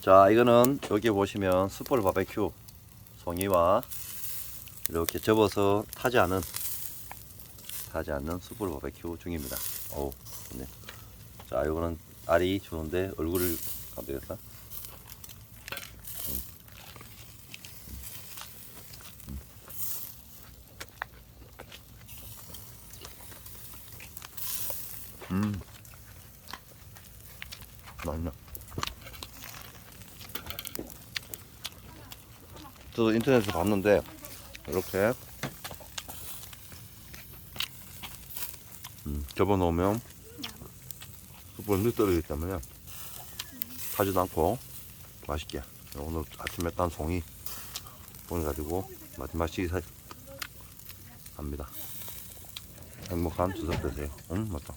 자, 이거는 여기 보시면 숯불 바베큐 송이와 이렇게 접어서 타지 않은 타지 않는 숯불 바베큐 중입니다. 어우, 좋네. 자, 이거는 알이 좋은데 얼굴을 감되겠어? 음. 맛있네. 저도 인터넷에서 봤는데 이렇게. 음, 접어 놓으면 숯불 늦 떨어지기 때문에 타지도 않고 맛있게. 오늘 아침에 딴 송이 보내가지고 마지막 식사 합니다. 행복한 추석 되세요. 음 맞다.